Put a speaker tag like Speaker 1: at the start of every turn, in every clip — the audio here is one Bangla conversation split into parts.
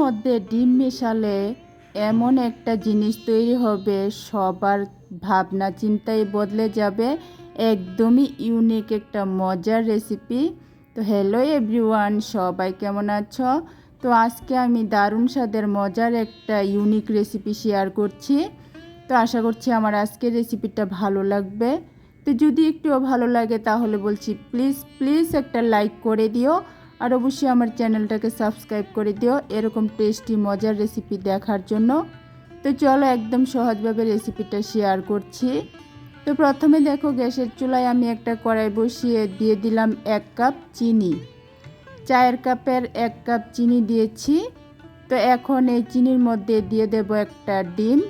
Speaker 1: মধ্যে ডিম মেশালে এমন একটা জিনিস তৈরি হবে, সবার ভাবনা চিন্তাই বদলে যাবে। একদমই ইউনিক একটা মজার রেসিপি তো হ্যালো এভরিওয়ান সবাই কেমন আছো? তো আজকে আমি দারুণ স্বাদের মজার একটা ইউনিক রেসিপি শেয়ার করছি। তো আশা করছি আমার আজকের রেসিপিটা ভালো লাগবে। তো যদি একটুও ভালো লাগে তাহলে বলছি প্লিজ প্লিজ একটা লাইক করে দিও। আর অবশ্যই আমার চ্যানেলটাকে সাবস্ক্রাইব করে দিও। এরকম টেস্টি, মজার রেসিপি দেখার জন্য। তো চলো একদম সহজভাবে রেসিপিটা শেয়ার করছি। তো প্রথমে দেখো গ্যাসের চুলায় আমি একটা কড়াই বসিয়ে দিয়ে দিলাম এক কাপ চিনি। চায়ের কাপের এক কাপ চিনি দিয়েছি। তো এখন এই চিনির মধ্যে দিয়ে দেব একটা ডিম।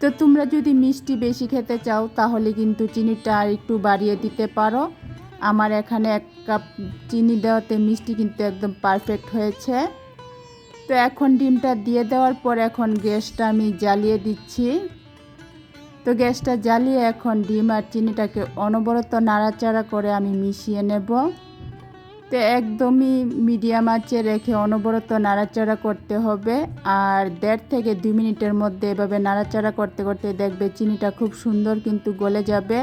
Speaker 1: তো তোমরা যদি মিষ্টি বেশি খেতে চাও, তাহলে কিন্তু চিনিটা আর একটু বাড়িয়ে দিতে পারো। আমার এখানে এক কাপ চিনি দেওয়াতে মিষ্টি কিন্তু একদম পারফেক্ট হয়েছে। তো এখন ডিমটা দিয়ে দেওয়ার পর এখন গ্যাসটা আমি জ্বালিয়ে দিচ্ছি। তো গ্যাসটা জ্বালিয়ে এখন ডিম আর চিনিটাকে অনবরত নাড়াচাড়া করে আমি মিশিয়ে নেব। তো একদমই মিডিয়াম আঁচে রেখে অনবরত নাড়াচাড়া করতে হবে। আর দেড় থেকে দুই মিনিটের মধ্যে এভাবে নাড়াচাড়া করতে করতে দেখবে চিনিটা খুব সুন্দর কিন্তু গলে যাবে।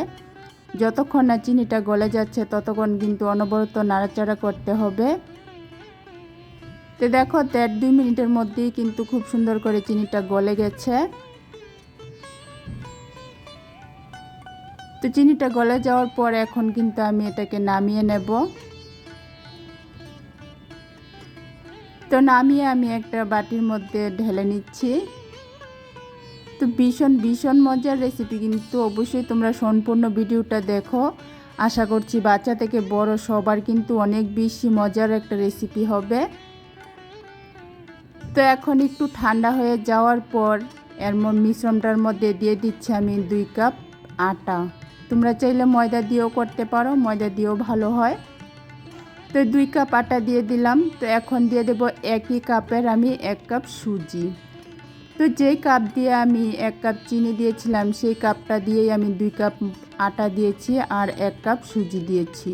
Speaker 1: যতক্ষণ না চিনিটা গলে যাচ্ছে, ততক্ষণ কিন্তু অনবরত নাড়াচাড়া করতে হবে। তো দেখো, দেড় দুই মিনিটের মধ্যেই কিন্তু খুব সুন্দর করে চিনিটা গলে গেছে। তো চিনিটা গলে যাওয়ার পর এখন কিন্তু আমি এটাকে নামিয়ে নেব। তো নামিয়ে আমি একটা বাটির মধ্যে ঢেলে নিচ্ছি। তো ভীষণ ভীষণ মজার রেসিপি কিন্তু অবশ্যই তোমরা সম্পূর্ণ ভিডিওটা দেখো। আশা করছি বাচ্চা থেকে বড় সবার কিন্তু অনেক বেশি মজার একটা রেসিপি হবে। তো এখন একটু ঠান্ডা হয়ে যাওয়ার পর এর মিশ্রণটার মধ্যে দিয়ে দিচ্ছি আমি দুই কাপ আটা। তোমরা চাইলে ময়দা দিয়েও করতে পারো, ময়দা দিয়েও ভালো হয়। তো দুই কাপ আটা দিয়ে দিলাম। তো এখন দিয়ে দেব একই কাপের আমি এক কাপ সুজি। তো যেই কাপ দিয়ে আমি এক কাপ চিনি দিয়েছিলাম, সেই কাপটা দিয়েই আমি দুই কাপ আটা দিয়েছি আর এক কাপ সুজি দিয়েছি।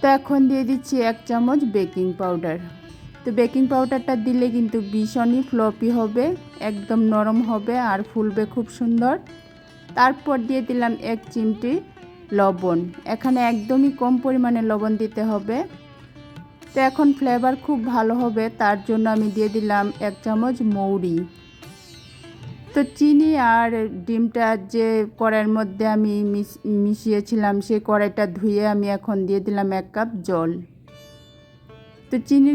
Speaker 1: তো এখন দিয়ে দিচ্ছি এক চামচ বেকিং পাউডার। তো বেকিং পাউডারটা দিলে কিন্তু ভীষণই ফ্লপি হবে, একদম নরম হবে আর ফুলবে খুব সুন্দর। তারপর দিয়ে দিলাম এক চিমটি লবণ। এখানে একদমই কম পরিমাণে লবণ দিতে হবে। তো এখন ফ্লেভার খুব ভালো হবে, তার জন্য আমি দিয়ে দিলাম এক চামচ মৌরি। তো চিনি আর ডিমটা যে কড়াইয়ের মধ্যে আমি মিশিয়েছিলাম সেই কড়াইটা ধুয়ে আমি এখন দিয়ে দিলাম এক কাপ জল। তো চিনি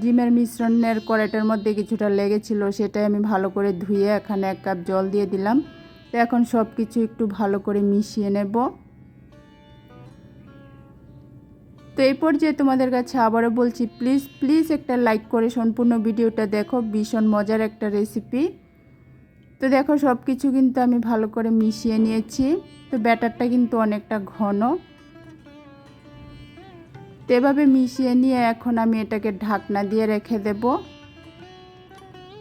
Speaker 1: ডিমের মিশ্রণের কড়াইটার মধ্যে কিছুটা লেগেছিল, সেটাই আমি ভালো করে ধুয়ে এখানে এক কাপ জল দিয়ে দিলাম। তো এখন সব কিছু একটু ভালো করে মিশিয়ে নেব। তো এই পর্যায়ে তোমাদের কাছে আবারও বলছি প্লিজ প্লিজ একটা লাইক করে সম্পূর্ণ ভিডিওটা দেখো। ভীষণ মজার একটা রেসিপি তো দেখো সব কিছু কিন্তু আমি ভালো করে মিশিয়ে নিয়েছি। তো ব্যাটারটা কিন্তু অনেকটা ঘন। তো এভাবে মিশিয়ে নিয়ে এখন আমি এটাকে ঢাকনা দিয়ে রেখে দেব।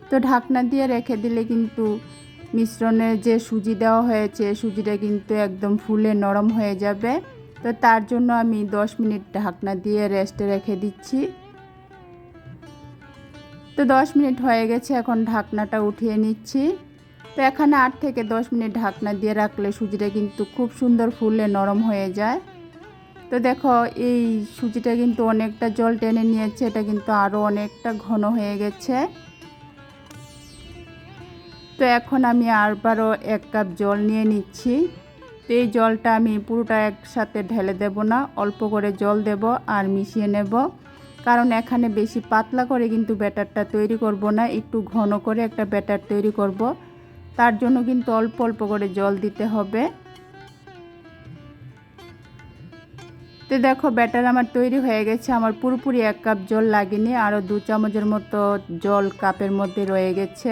Speaker 1: তো ঢাকনা দিয়ে রেখে দিলে কিন্তু মিশ্রণে যে সুজি দেওয়া হয়েছে, সুজিটা কিন্তু একদম ফুলে নরম হয়ে যাবে। তো তার জন্য আমি 10 মিনিট ঢাকনা দিয়ে রেস্টে রেখে দিচ্ছি। তো 10 মিনিট হয়ে গেছে, এখন ঢাকনাটা উঠিয়ে নিচ্ছি। তো এখানে আট থেকে 10 মিনিট ঢাকনা দিয়ে রাখলে সুজিটা কিন্তু খুব সুন্দর ফুলে নরম হয়ে যায়। তো দেখো, এই সুজিটা কিন্তু অনেকটা জল টেনে নিয়েছে, এটা কিন্তু আরও অনেকটা ঘন হয়ে গেছে। তো এখন আমি আরবারও এক কাপ জল নিয়ে নিচ্ছি। এই জলটা আমি পুরোটা একসাথে ঢেলে দেব না, অল্প করে জল দেব আর মিশিয়ে নেব। কারণ এখানে বেশি পাতলা করে কিন্তু ব্যাটারটা তৈরি করব না, একটু ঘন করে একটা ব্যাটার তৈরি করব। তার জন্য কিন্তু অল্প অল্প করে জল দিতে হবে। তো দেখো, ব্যাটার আমার তৈরি হয়ে গেছে। আমার পুরোপুরি এক কাপ জল লাগেনি আরও দু চামচের মতো জল কাপের মধ্যে রয়ে গেছে।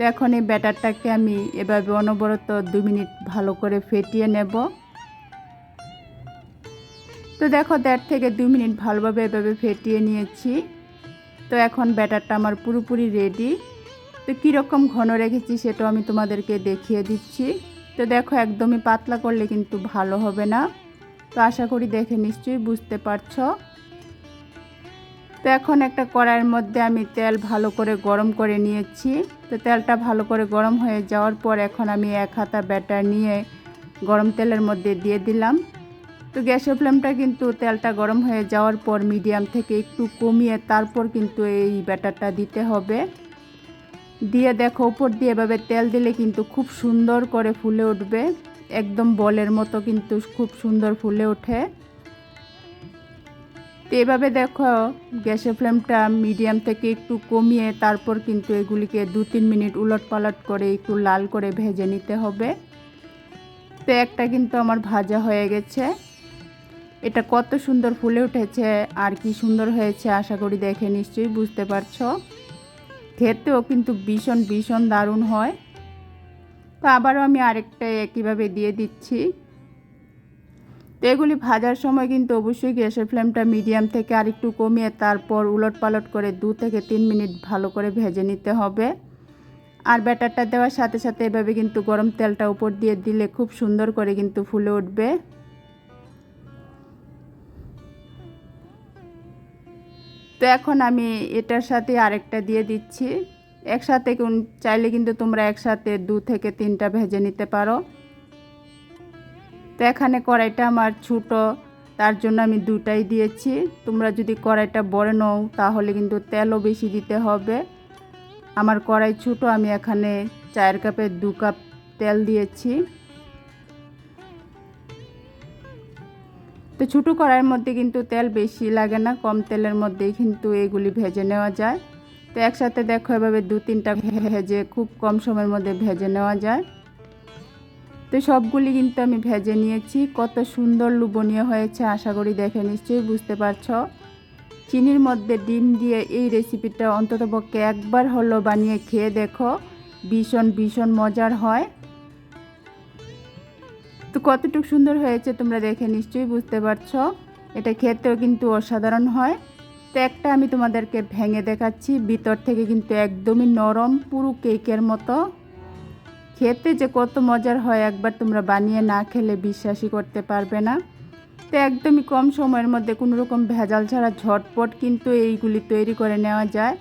Speaker 1: তো এখন এই ব্যাটারটাকে আমি এভাবে অনবরত দু মিনিট ভালো করে ফেটিয়ে নেব। তো দেখো দেড় থেকে দু মিনিট ভালোভাবে এভাবে ফেটিয়ে নিয়েছি। তো এখন ব্যাটারটা আমার পুরোপুরি রেডি। তো কীরকম ঘন রেখেছি সেটাও আমি তোমাদেরকে দেখিয়ে দিচ্ছি। তো দেখো একদমই পাতলা করলে কিন্তু ভালো হবে না। তো আশা করি দেখে নিশ্চয়ই বুঝতে পারছ। তো এখন একটা কড়াইয়ের মধ্যে আমি তেল ভালো করে গরম করে নিয়েছি। তো তেলটা ভালো করে গরম হয়ে যাওয়ার পর এখন আমি এক হাতা ব্যাটার নিয়ে গরম তেলের মধ্যে দিয়ে দিলাম। তো গ্যাসের ফ্লেমটা কিন্তু তেলটা গরম হয়ে যাওয়ার পর মিডিয়াম থেকে একটু কমিয়ে তারপর কিন্তু এই ব্যাটারটা দিতে হবে। দিয়ে দেখো, উপর দিয়ে এভাবে তেল দিলে কিন্তু খুব সুন্দর করে ফুলে উঠবে। একদম বলের মতো কিন্তু খুব সুন্দর ফুলে ওঠে। তো এভাবে দেখো, গ্যাসের ফ্লেমটা মিডিয়াম থেকে একটু কমিয়ে তারপর কিন্তু এগুলিকে দু তিন মিনিট উলট পালট করে একটু লাল করে ভেজে নিতে হবে। তো একটা কিন্তু আমার ভাজা হয়ে গেছে। এটা কত সুন্দর ফুলে উঠেছে, আর কি সুন্দর হয়েছে আশা করি দেখে নিশ্চয়ই বুঝতে পারছ। খেতেও কিন্তু ভীষণ ভীষণ দারুণ হয়। তো আবারও আমি আরেকটা একইভাবে দিয়ে দিচ্ছি। তো এগুলি ভাজার সময় কিন্তু অবশ্যই গ্যাসের ফ্লেমটা মিডিয়াম থেকে আরেকটু কমিয়ে তারপর উলট পালট করে দু থেকে তিন মিনিট ভালো করে ভেজে নিতে হবে। আর ব্যাটারটা দেওয়ার সাথে সাথে এভাবে কিন্তু গরম তেলটা উপর দিয়ে দিলে খুব সুন্দর করে কিন্তু ফুলে উঠবে। তো এখন আমি এটার সাথে আরেকটা দিয়ে দিচ্ছি। একসাথে চাইলে কিন্তু তোমরা একসাথে দু থেকে তিনটা ভেজে নিতে পারো। তো এখানে কড়াইটা আমার ছোটো, তার জন্য আমি দুটাই দিয়েছি। তোমরা যদি কড়াইটা বড় নাও, তাহলে কিন্তু তেলও বেশি দিতে হবে। আমার কড়াই ছোটো, আমি এখানে চায়ের কাপে দু কাপ তেল দিয়েছি। তো ছোটো কড়াইয়ের মধ্যে কিন্তু তেল বেশি লাগে না, কম তেলের মধ্যেই কিন্তু এগুলি ভেজে নেওয়া যায়। তো একসাথে দেখো, এভাবে দু তিনটা ভেজে খুব কম সময়ের মধ্যে ভেজে নেওয়া যায়। তো সবগুলি কিন্তু আমি ভেজে নিয়েছি। কত সুন্দর লুবনীয় হয়েছে, আশা করি দেখে নিশ্চয়ই বুঝতে পারছ। চিনির মধ্যে ডিম দিয়ে এই রেসিপিটা অন্তত পক্ষে একবার হলো বানিয়ে খেয়ে দেখো, ভীষণ ভীষণ মজার হয়। তো কতটুকু সুন্দর হয়েছে তোমরা দেখে নিশ্চয়ই বুঝতে পারছ। এটা খেতেও কিন্তু অসাধারণ হয়। তো একটা আমি তোমাদেরকে ভেঙে দেখাচ্ছি, ভিতর থেকে কিন্তু একদমই নরম, পুরো কেকের মতো। খেতে যে কত মজার হয়, একবার তোমরা বানিয়ে না খেলে বিশ্বাসই করতে পারবে না। তো একদমই কম সময়ের মধ্যে কোনো রকম ভেজাল ছাড়া ঝটপট কিন্তু এইগুলি তৈরি করে নেওয়া যায়।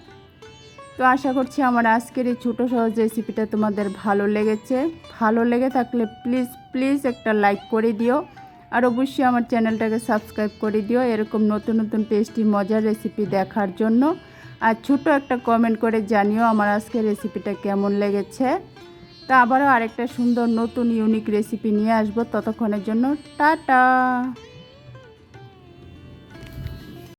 Speaker 1: তো আশা করছি আমার আজকের এই ছোটো সহজ রেসিপিটা তোমাদের ভালো লেগেছে। ভালো লেগে থাকলে প্লিজ প্লিজ একটা লাইক করে দিও। আর অবশ্যই আমার চ্যানেলটাকে সাবস্ক্রাইব করে দিও এরকম নতুন নতুন টেস্টি, মজার রেসিপি দেখার জন্য। আর ছোটো একটা কমেন্ট করে জানিও আমার আজকের রেসিপিটা কেমন লেগেছে। তা আবারও আরেকটা সুন্দর নতুন ইউনিক রেসিপি নিয়ে আসব। ততক্ষণের জন্য টাটা!